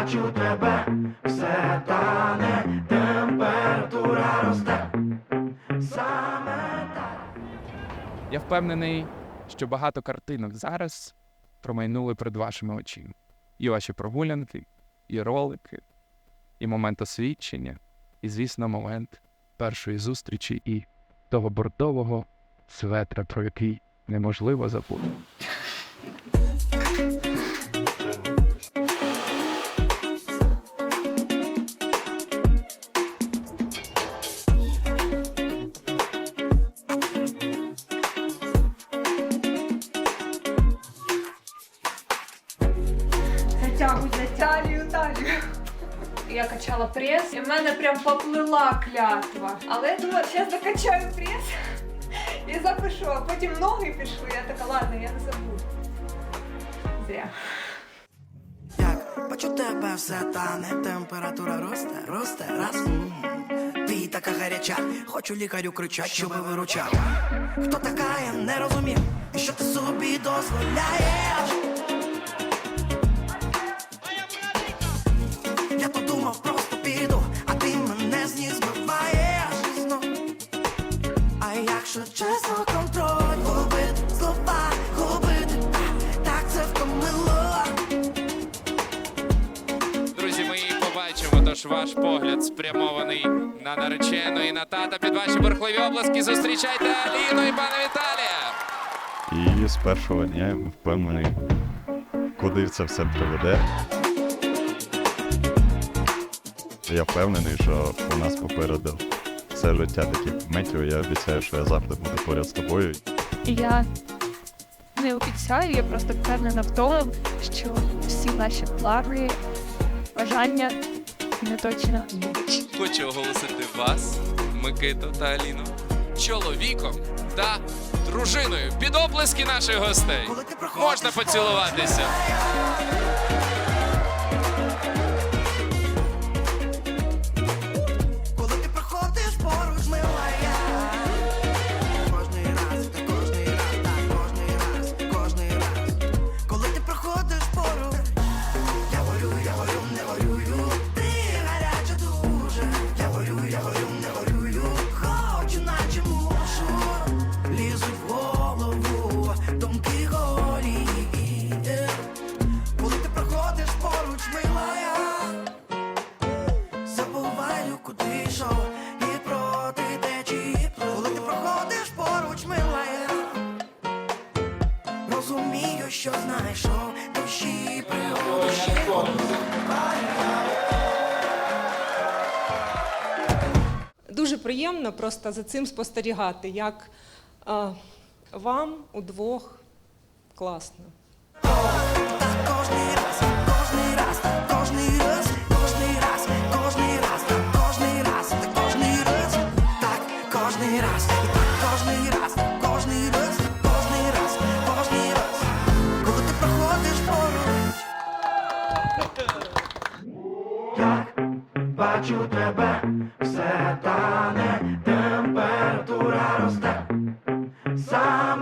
бачу тебе, все тане, температура росте. Саме так. Я впевнений, що багато картинок зараз промайнули перед вашими очима. І ваші прогулянки, і ролики, і момент освідчення, і, звісно, момент першої зустрічі і того бордового светра, про який неможливо забути. Затягуй за талію, талію. Я качала прес, і в мене прям поплила клятва. Але я думала, зараз докачаю прес і запишу, а потім ноги пішли. Я така, ладно, я не забуду. Зря. Як бачу тебе все тане, температура росте, росте, раз. Ти така гаряча, хочу лікарю кричать, щоб виручав. Хто така, я не розумів, що ти собі дозволяєш. Якщо чесно, контроль губити слова, губити, так, так це втомило. Друзі, ми її побачимо, тож ваш погляд спрямований на наречену і на тата. Під ваші бурхливі обласки зустрічайте Аліну і пана Віталія. І з першого дня я впевнений, куди це все приведе. Я впевнений, що у нас попереду все життя таких моментів. Я обіцяю, що я завжди буду поряд з тобою. Я не обіцяю, я просто впевнена в тому, що всі наші плани, бажання не точно збудуть. Хочу оголосити вас, Микиту та Аліну, чоловіком та дружиною. Під оплески наших гостей. Коли ти проходиш Можна поцілуватися. Поруч, мила я Забуваю, куди йшов і проти течії плив. Коли ти проходиш поруч, милая Розумію, що знайшов душі пригоди ще Дуже приємно просто за цим спостерігати, як е, вам удвох класно. Бачу тебе, все тане, температура росте. Саме